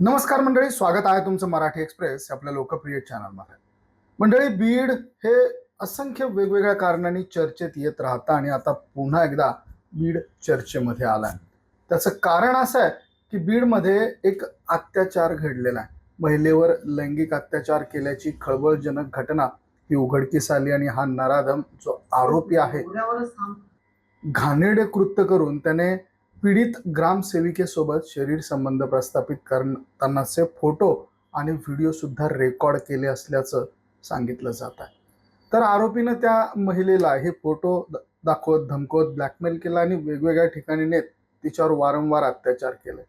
नमस्कार मंडळी स्वागत आहे तुमचं मराठी एक्सप्रेस आपल्या लोकप्रिय चॅनलमध्ये मंडळी बीड हे असंख्य वेगवेगळ्या कारणांनी चर्चेत येत राहतं आणि आता पुन्हा एकदा बीड चर्चेमध्ये आलाय. त्याचं कारण असं आहे की बीडमध्ये एक अत्याचार घडलेला आहे. महिलेवर लैंगिक अत्याचार केल्याची खळबळजनक घटना ही उघडकीस आली आणि हा नराधम जो आरोपी आहे घाणेरडे कृत्य करून त्याने पीडित ग्रामसेविकेसोबत शरीर संबंध प्रस्थापित करतानाचे फोटो आणि व्हिडिओ सुद्धा रेकॉर्ड केले असल्याचं सांगितलं जात आहे. तर आरोपीनं त्या महिलेला हे फोटो दाखवत धमकवत ब्लॅकमेल केला आणि वेगवेगळ्या ठिकाणी नेत तिच्यावर वारंवार अत्याचार केले.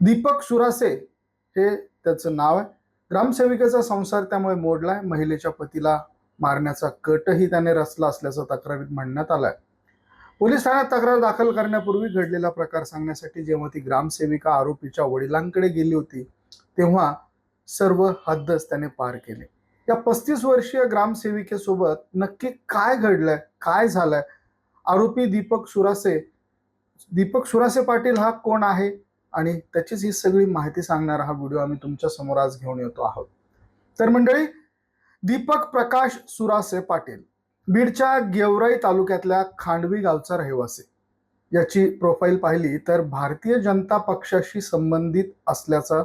दीपक सुरासे हे त्याचं नाव आहे. ग्रामसेविकेचा संसार त्यामुळे मोडलाय. महिलेच्या पतीला मारण्याचा कटही त्याने रचला असल्याचं तक्रारीत म्हणण्यात आलाय. पोलीस ठाण्यात तक्रार दाखल करण्यापूर्वी घडलेला प्रकार सांगण्यासाठी जेव्हा ती ग्रामसेविका आरोपीच्या वडिलांकडे गेली होती तेव्हा सर्व हद्दच त्याने पार केले. या पस्तीस वर्षीय ग्रामसेविकेसोबत नक्की काय घडलंय? काय झालंय? आरोपी दीपक सुरासे दीपक सुरासे पाटील हा कोण आहे? आणि त्याचीच ही सगळी माहिती सांगणारा हा व्हिडिओ आम्ही तुमच्यासमोर आज घेऊन येतो आहोत. तर मंडळी दीपक प्रकाश सुरासे पाटील. बीडच्या गेवराई तालुक्यातल्या खांडवी गावचा रहिवासी याची प्रोफाईल पाहिली तर भारतीय जनता पक्षाशी संबंधित असल्याचं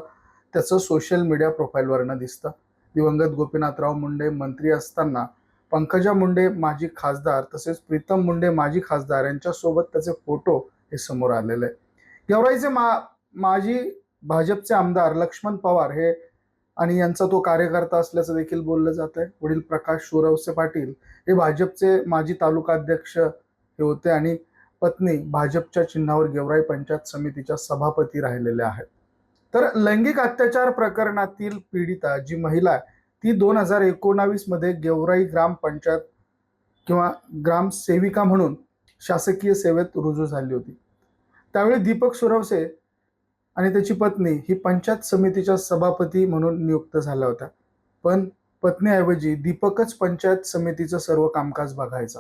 त्याचं सोशल मीडिया प्रोफाईलवरनं दिसतं दिवंगत गोपीनाथराव मुंडे मंत्री असताना पंकजा मुंडे माजी खासदार तसेच प्रीतम मुंडे माजी खासदार यांच्यासोबत त्याचे फोटो हे समोर आलेले आहे. गेवराईचे मा माजी भाजपचे आमदार लक्ष्मण पवार हे आणि यांचा तो कार्यकर्ता असल्याचं देखील बोललं जात आहे वडील प्रकाश सुरवसे पाटील हे भाजपचे माजी तालुका अध्यक्ष हे होते आणि पत्नी भाजपच्या चिन्हावर गेवराई पंचायत समितीच्या सभापती राहिलेल्या आहेत. तर लैंगिक अत्याचार प्रकरणातील पीडिता जी महिला आहे ती दोन हजार एकोणावीसमध्ये गेवराई ग्रामपंचायत किंवा ग्रामसेविका म्हणून शासकीय सेवेत रुजू झाली होती. त्यावेळी दीपक सुरवसे आणि त्याची पत्नी ही पंचायत समितीच्या सभापती म्हणून नियुक्त झाल्या होत्या. पण पत्नीऐवजी दीपकच पंचायत समितीचं सर्व कामकाज बघायचा.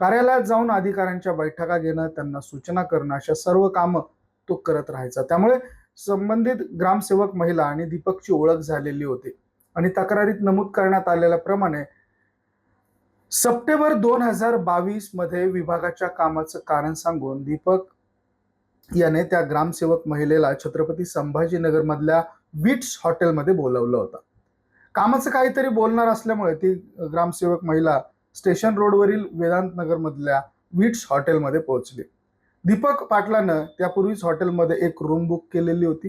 कार्यालयात जाऊन अधिकाऱ्यांच्या बैठका घेणं त्यांना सूचना करणं अशा सर्व कामं तो करत राहायचा. त्यामुळे संबंधित ग्रामसेवक महिला आणि दीपकची ओळख झालेली होती. आणि तक्रारीत नमूद करण्यात आलेल्याप्रमाणे सप्टेंबर दोन हजार बावीसमध्ये विभागाच्या कामाचं कारण सांगून दीपक याने त्या ग्रामसेवक महिलेला छत्रपती संभाजीनगरमधल्या विट्स हॉटेलमध्ये बोलावलं होतं. कामाचं काहीतरी बोलणार असल्यामुळे ती ग्रामसेवक महिला स्टेशन रोडवरील वेदांत नगरमधल्या विट्स हॉटेलमध्ये पोहोचली. दीपक पाटलानं त्यापूर्वीच हॉटेलमध्ये एक रूम बुक केलेली होती.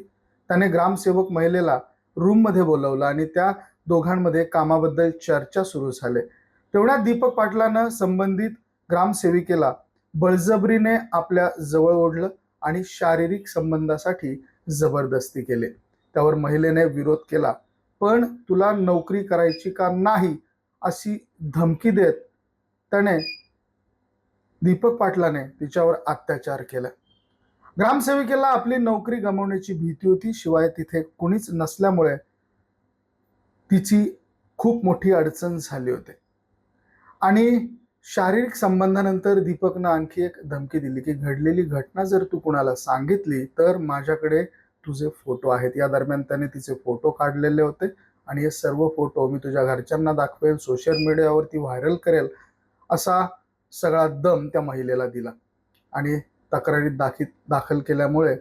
त्याने ग्रामसेवक महिलेला रूममध्ये बोलवलं आणि त्या दोघांमध्ये कामाबद्दल चर्चा सुरू झाले. तेवढ्या दीपक पाटलानं संबंधित ग्रामसेविकेला बळजबरीने आपल्या जवळ ओढलं. आणि शारीरिक संबंधासाठी जबरदस्ती केले. त्यावर महिलेने विरोध केला पण तुला नोकरी करायची का नाही? अशी धमकी देत त्याने दीपक पाटलाने तिच्यावर अत्याचार केला. ग्रामसेविकेला आपली नोकरी गमावण्याची भीती होती शिवाय तिथे कुणीच नसल्यामुळे तिची खूप मोठी अडचण झाली होती. आणि शारीरिक संबंधानंतर दीपकनं आणखी एक धमकी दिली की घडलेली घटना जर तू कुणाला सांगितली तर माझ्याकडे तुझे फोटो आहेत. या दरम्यान त्याने तिचे फोटो काढलेले होते आणि हे सर्व फोटो मी तुझ्या घरच्यांना दाखवेल सोशल मीडियावरती व्हायरल करेल असा सगळा दम त्या महिलेला दिला. आणि तक्रारीत दाखी दाखल केल्यामुळे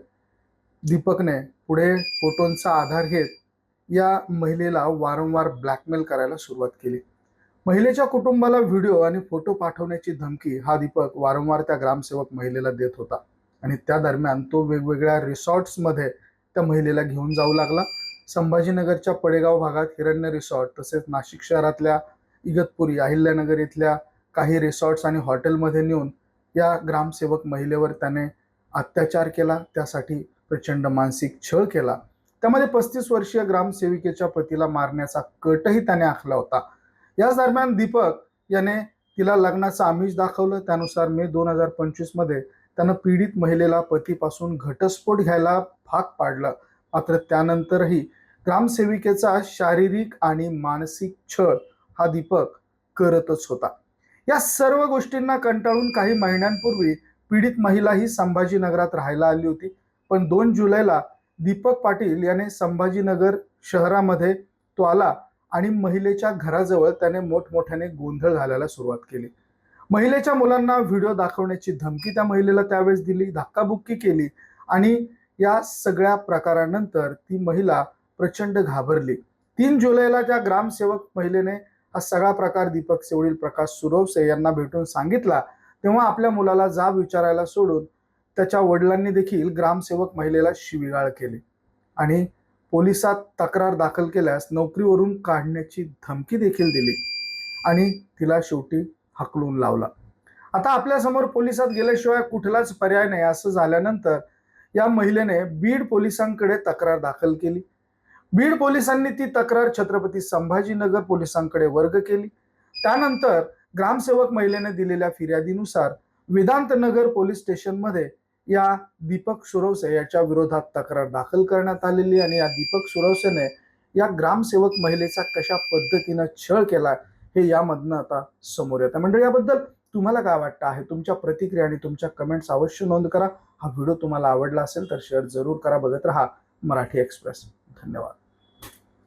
दीपकने पुढे फोटोंचा आधार घेत या महिलेला वारंवार ब्लॅकमेल करायला सुरुवात केली. महिलेच्या कुटुंबाला व्हिडिओ आणि फोटो पाठवण्याची धमकी हा दीपक वारंवार त्या ग्रामसेवक महिलेला देत होता. आणि त्या दरम्यान तो वेगवेगळ्या रिसॉर्ट्समध्ये त्या महिलेला घेऊन जाऊ लागला. संभाजीनगरच्या पडेगाव भागात हिरण्य रिसॉर्ट तसेच नाशिक शहरातल्या इगतपुरी अहिल्यानगर इथल्या काही रिसॉर्ट्स आणि हॉटेलमध्ये नेऊन या ग्रामसेवक महिलेवर त्याने अत्याचार केला. त्यासाठी प्रचंड मानसिक छळ केला. त्यामध्ये पस्तीस वर्षीय ग्रामसेविकेच्या पतीला मारण्याचा कटही त्याने आखला होता. याच दरम्यान दीपक याने तिला लग्नाचं आमिष दाखवलं. त्यानुसार मे दोन हजार पंचवीसमध्ये त्यानं पीडित महिलेला पतीपासून घटस्फोट घ्यायला भाग पाडलं. मात्र त्यानंतरही ग्रामसेविकेचा शारीरिक आणि मानसिक छळ हा दीपक करतच होता. या सर्व गोष्टींना कंटाळून काही महिन्यांपूर्वी पीडित महिला ही संभाजीनगरात राहायला आली होती. पण दोन जुलैला दीपक पाटील याने संभाजीनगर शहरामध्ये तो आला. आणि महिलेच्या घराजवळ त्याने मोठमोठ्याने गोंधळ घालायला सुरुवात केली. महिलेच्या मुलांना व्हिडिओ दाखवण्याची धमकी त्या महिलेला त्यावेळेस दिली धक्काबुक्की केली आणि या सगळ्या प्रकारानंतर ती महिला प्रचंड घाबरली. तीन जुलैला त्या ग्रामसेवक महिलेने हा सगळा प्रकार दीपक सेवळील प्रकाश सुरवसे यांना भेटून सांगितला. तेव्हा आपल्या मुलाला जाब विचारायला सोडून त्याच्या वडिलांनी देखील ग्रामसेवक महिलेला शिवीगाळ केली आणि पोलिसात तक्रार दाखल केल्यास नोकरीवरून काढण्याची धमकी देखील दिली आणि तिला शेवटी हकलून लावला. आता आपल्यासमोर पोलिसात गेल्याशिवाय कुठलाच पर्याय नाही. असं झाल्यानंतर या महिलेने बीड पोलिसांकडे तक्रार दाखल केली. बीड पोलिसांनी ती तक्रार छत्रपती संभाजीनगर पोलिसांकडे वर्ग केली. त्यानंतर ग्रामसेवक महिलेने दिलेल्या फिर्यादीनुसार विधांतनगर पोलीस स्टेशनमध्ये या दीपक सुरवसे याच्या विरोधात तक्रार दाखल करण्यात आलेली आणि या दीपक सुरवसेने या ग्रामसेवक महिलेचा कशा पद्धतीनं छळ केला हे यामधनं आता समोर येतं. म्हणजे याबद्दल तुम्हाला काय वाटतं आहे? तुमच्या प्रतिक्रिया आणि तुमच्या कमेंट्स अवश्य नोंद करा. हा व्हिडिओ तुम्हाला आवडला असेल तर शेअर जरूर करा. बघत राहा मराठी एक्सप्रेस धन्यवाद.